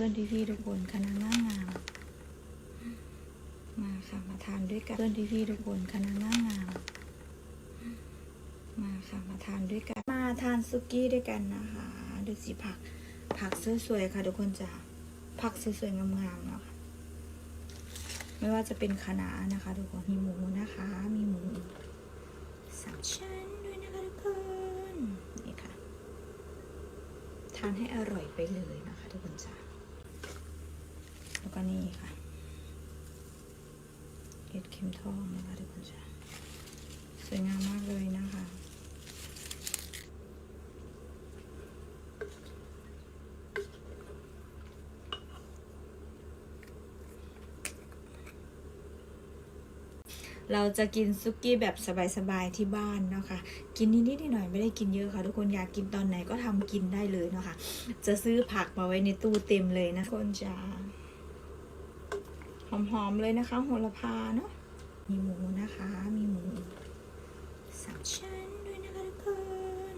พื่อนพี่ๆทุกคนคณะง่างงาม มาค่ะมาทานด้วยกันเพื่อนพี่ๆทุกคนคณะง่างงาม มาค่ะมาทานด้วยกัน มาทานซุกี้ด้วยกันนะคะดูสิผัก ผักสวยๆค่ะทุกคนจ้ะผักสวยๆงามๆเนาะคะไม่ว่าจะเป็นคะน้านะคะ ทุกคนมีหมูนะคะ มีหมูสามชั้นด้วยนะคะทุกคนนี่ค่ะ ทานให้อร่อยไปเลยนะคะ ทุกคนจ้ะแล้ว ก็นี่ค่ะเห็ดเข็มทองนะคะทุกคนจ้ะสวยงามมากเลยนะคะเราจะกินซุกี้แบบสบายๆที่บ้านเนาะคะ กินนิดๆหน่อยๆไม่ได้กินเยอะค่ะ ทุกคนอยากกินตอนไหนก็ทำกินได้เลยเนาะคะ จะซื้อผักมาไว้ในตู้เต็มเลยนะคนจะ หอมๆเลยนะคะโหระพาเนาะมีหมูนะคะ มีหมูสามชั้นด้วยนะคะทุกคน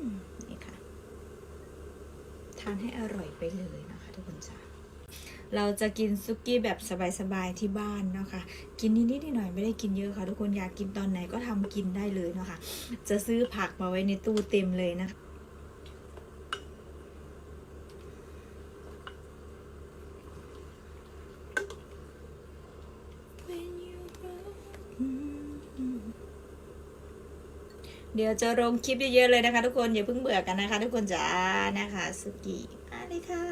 นี่ค่ะ ทานให้อร่อยไปเลยนะคะทุกคนจ้าเราจะกินซุกี้แบบสบายๆที่บ้านเนาะคะกินนิดๆหน่อยๆไม่ได้กินเยอะค่ะ ทุกคนอยากกินตอนไหนก็ทำกินได้เลยเนาะค่ะ จะซื้อผักมาไว้ในตู้เต็มเลยนะคะ เดี๋ยวจะลงคลิปเยอะๆเลยนะคะทุกคนอย่าเพิ่งเบื่อกันนะคะ ทุกคนจ้านะคะสุกี้มาเลยค่ะ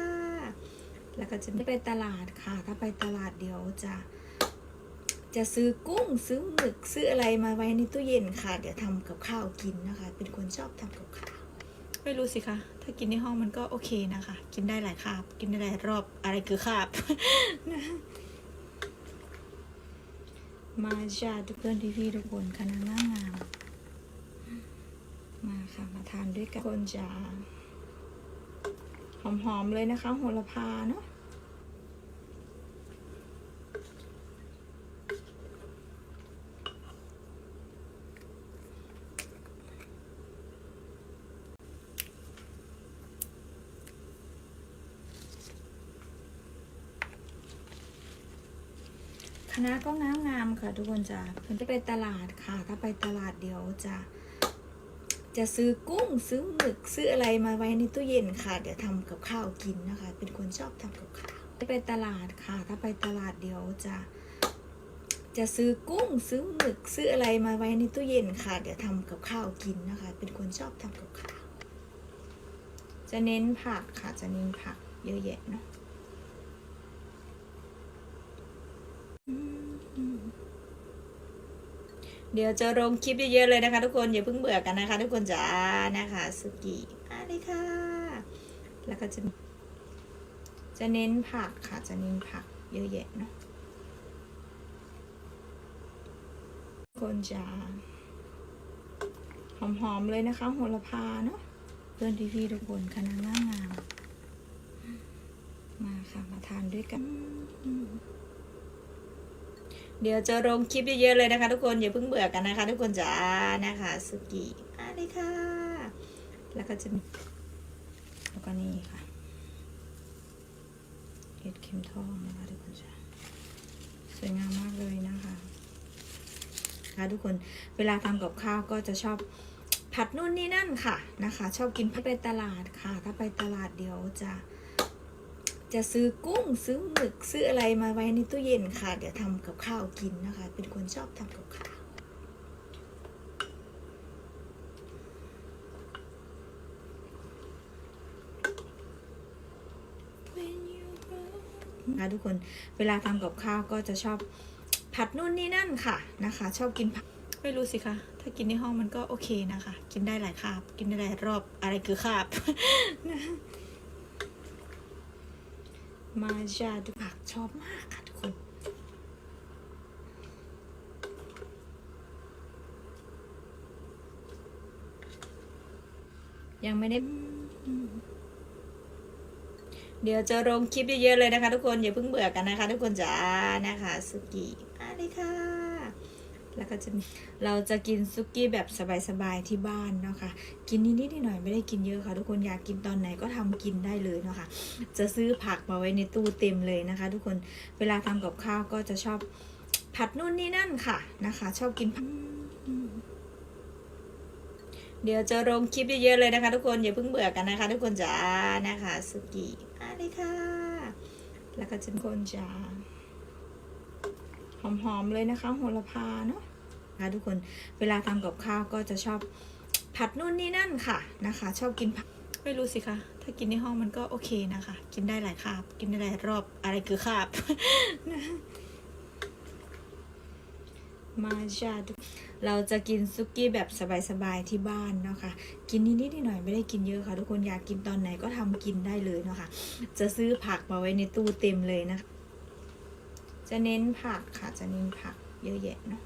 แล้วก็จะไม่ไปตลาดค่ะ ถ้าไปตลาดเดี๋ยวจะ จะซื้อกุ้งซื้อหมึกซื้ออะไรมาไว้ในตู้เย็นค่ะ เดี๋ยวทำกับข้าวกินนะคะ เป็นคนชอบทำกับข้าวไม่รู้สิคะ ถ้ากินในห้องมันก็โอเคนะคะ กินได้หลายคาบ กินได้หลายรอบ อะไรคือคาบมาจ้าทุกเพื่อนพี่ๆทุกคนคณะง่างาม มาค่ะ มาทานด้วยกันคนจะหอมๆเลยนะคะโหระพาเนาะคณะก็งามงามๆค่ะทุกคนจะเพิ่นจะไปตลาดค่ะ ถ้าไปตลาดเดี๋ยวจะ จะซื้อกุ้งซื้อหมึกซื้ออะไรมาไว้ในตู้เย็นค่ะ เดี๋ยวทำกับข้าวกินนะคะ เป็นคนชอบทำกับข้าวไปตลาดค่ะ ถ้าไปตลาดเดี๋ยวจะ จะซื้อกุ้งซื้อหมึกซื้ออะไรมาไว้ในตู้เย็นค่ะ เดี๋ยวทำกับข้าวกินนะคะ เป็นคนชอบทำกับข้าวจะเน้นผักค่ะจะเน้นผักเยอะแยะเนาะอืม เดี๋ยวจะลงคลิปเยอะๆเลยนะคะทุกคนอย่าเพิ่งเบื่อกันนะคะ ทุกคนจ้านะคะสุกี้มาเลยค่ะ แล้วก็จะจะเน้นผักค่ะ จะเน้นผักเยอะแยะเนาะทุกคนจ้าหอมๆเลยนะคะโหระพาเนาะเพื่อนพี่ๆทุกคนคณะง่างามมาค่ะ มาทานด้วยกัน เดี๋ยวจะลงคลิปเยอะๆเลยนะคะ ทุกคนอย่าเพิ่งเบื่อกันนะคะ ทุกคนจ้านะคะสุกี้มาเลยค่ะ แล้วก็จะมีแล้วก็นี่ค่ะเห็ดเข็มทองนะคะทุกคนจ้าสวยงามมากเลยนะคะค่ะทุกคนเวลาทำกับข้าวก็จะชอบผัดนู่นนี่นั่นค่ะนะคะ ชอบกินผัดไปตลาดค่ะ ถ้าไปตลาดเดี๋ยวจะ จะซื้อกุ้งซื้อหมึกซื้ออะไรมาไว้ในตู้เย็นค่ะ เดี๋ยวทำกับข้าวกินนะคะ เป็นคนชอบทำกับข้าวนะทุกคนเวลาทำกับข้าวก็จะชอบผัดนู่นนี่นั่นค่ะนะคะ ชอบกินผักไม่รู้สิคะ ถ้ากินในห้องมันก็โอเคนะคะ กินได้หลายคาบ กินได้หลายรอบอะไรคือคาบ มาจาดูผักชอบมากค่ะทุกคนยังไม่ได้ เดี๋ยวจะลงคลิปเยอะๆเลยนะคะ ทุกคนอย่าเพิ่งเบื่อกันนะคะ ทุกคนจ้านะคะ สุกี้มาเลยค่ะ แล้วก็จะมีเราจะกินซุกี้แบบสบายๆที่บ้านเนาะค่ะกินนิดๆหน่อยๆไม่ได้กินเยอะค่ะ ทุกคนอยากกินตอนไหนก็ทำกินได้เลยเนาะค่ะจะซื้อผักมาไว้ในตู้เต็มเลยนะคะ ทุกคนเวลาทำกับข้าวก็จะชอบผัดนู่นนี่นั่นค่ะนะคะ ชอบกินผักเดี๋ยวจะลงคลิปเยอะๆเลยนะคะ ทุกคนอย่าเพิ่งเบื่อกันนะคะ ทุกคนจ้านะคะสุกี้มาเลยค่ะ แล้วก็จะคนจ้า หอมๆเลยนะคะโหระพาเนาะนะคะทุกคนเวลาทำกับข้าวก็จะชอบผัดนู่นนี่นั่นค่ะนะคะ ชอบกินผักไม่รู้สิคะถ้ากินในห้องมันก็โอเคนะคะ กินได้หลายคาบ กินได้หลายรอบอะไรคือคาบมาจาทุกเราจะกินซุกี้แบบสบายๆที่บ้านเนาะค่ะ กินนิดๆหน่อยๆไม่ได้กินเยอะค่ะ ทุกคนอยากกินตอนไหนก็ทำกินได้เลยเนาะค่ะ จะซื้อผักมาไว้ในตู้เต็มเลยนะคะ จะเน้นผักค่ะ จะเน้นผักเยอะแยะเนาะ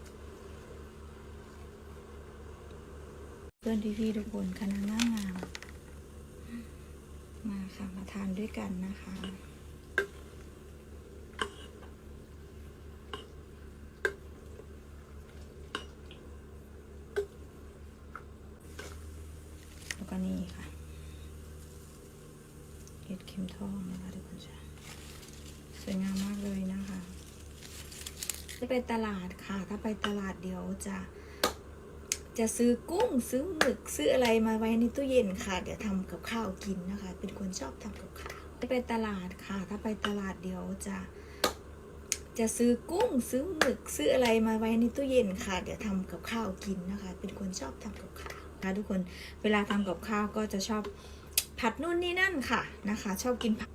เพื่อนพี่ๆทุกคนคณะง่างามมาค่ะ มาทานด้วยกันนะคะแล้วก็นี่ค่ะเห็ดเข็มทองนะคะทุกคนจ้ะสวยงามมากเลยนะ จะไปตลาดค่ะ ถ้าไปตลาดเดี๋ยวจะ จะซื้อกุ้งซื้อหมึกซื้ออะไรมาไว้ในตู้เย็นค่ะ เดี๋ยวทำกับข้าวกินนะคะ เป็นคนชอบทำกับข้าวจะไปตลาดค่ะ ถ้าไปตลาดเดี๋ยวจะ จะซื้อกุ้งซื้อหมึกซื้ออะไรมาไว้ในตู้เย็นค่ะ เดี๋ยวทำกับข้าวกินนะคะ เป็นคนชอบทำกับข้าวนะคะทุกคนเวลาทำกับข้าวก็จะชอบผัดนู่นนี่นั่นค่ะนะคะ ชอบกินผัก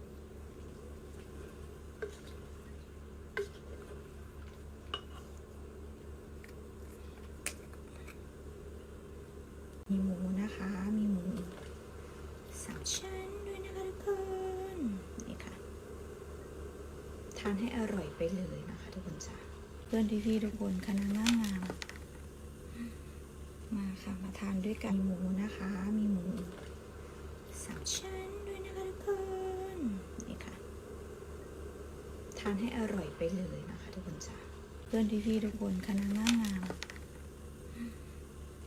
มีหมูนะคะ มีหมูสามชั้นด้วยนะคะทุกคนนี่ค่ะ ทานให้อร่อยไปเลยนะคะ ทุกคนจ้าเพื่อนพี่ๆทุกคนคณะง่างามมาค่ะมาทานด้วยกันมีหมูนะคะ มีหมูสามชั้นด้วยนะคะทุกคนนี่ค่ะ ทานให้อร่อยไปเลยนะคะ ทุกคนจ้าเพื่อนพี่ๆทุกคนคณะง่างาม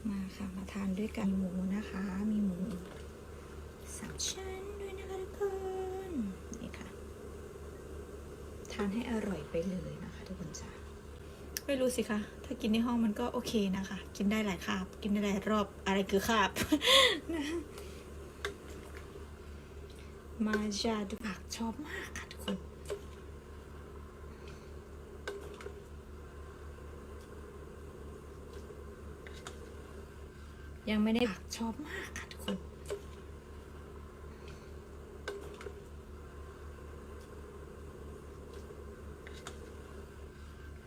มาค่ะมาทานด้วยกันมีหมูนะคะ มีหมูสามชั้นด้วยนะคะทุกคนนี่ค่ะ ทานให้อร่อยไปเลยนะคะทุกคนจ้าไม่รู้สิคะ ถ้ากินในห้องมันก็โอเคนะคะ กินได้หลายคาบ กินได้หลายรอบ อะไรคือคาบนะมาจาดูผักชอบมากค่ะทุกคนยังไม่ได้ผักชอบมากค่ะทุกคน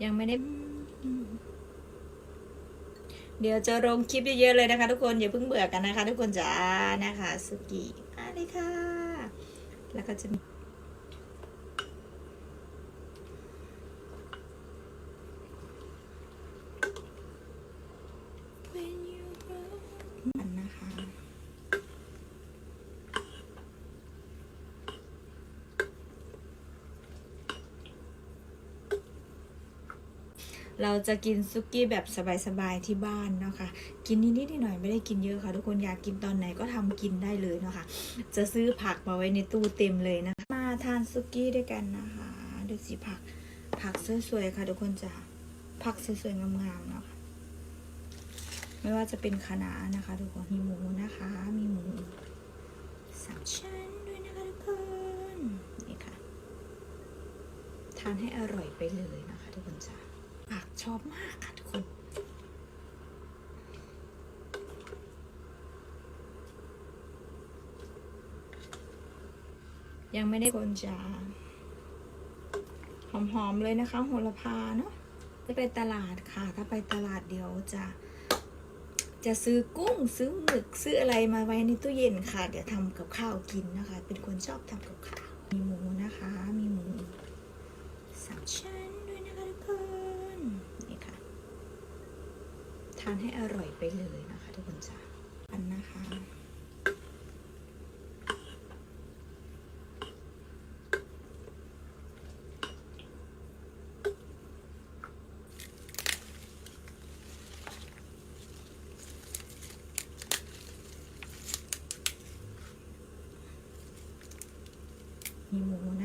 ยังไม่ได้เดี๋ยวจะลงคลิปเยอะๆเลยนะคะ ทุกคนอย่าเพิ่งเบื่อกันนะคะ ทุกคนจ้านะคะสุกี้มาเลยค่ะ แล้วก็จะมีอันนะคะ เราจะกินซุกี้แบบสบายๆที่บ้านเนาะค่ะกินนิดๆหน่อยๆไม่ได้กินเยอะค่ะ ทุกคนอยากกินตอนไหนก็ทำกินได้เลยเนาะค่ะจะซื้อผักมาไว้ในตู้เต็มเลยนะคะมาทานซุกี้ด้วยกันนะคะดูสิผักผักสวยๆค่ะ ทุกคนจ้ะผักสวยๆงามๆเนาะค่ะไม่ว่าจะเป็นคะน้านะคะ ทุกคนมีหมูนะคะ มีหมูสามชั้นด้วยนะคะทุกคนนี่ค่ะ ทานให้อร่อยไปเลยนะคะ ทุกคนจ้า ชอบมากค่ะทุกคนยังไม่ได้คนจ้าหอมๆเลยนะคะโหระพาเนาะจะไปตลาดค่ะ ถ้าไปตลาดเดี๋ยวจะ จะซื้อกุ้งซื้อหมึกซื้ออะไรมาไว้ในตู้เย็นค่ะ เดี๋ยวทำกับข้าวกินนะคะ เป็นคนชอบทำกับข้าว มีหมูนะคะ มีหมูสามชั้นด้วยนะคะทุกคนนี่ค่ะ ทานให้อร่อยไปเลยนะคะทุกคนจ้า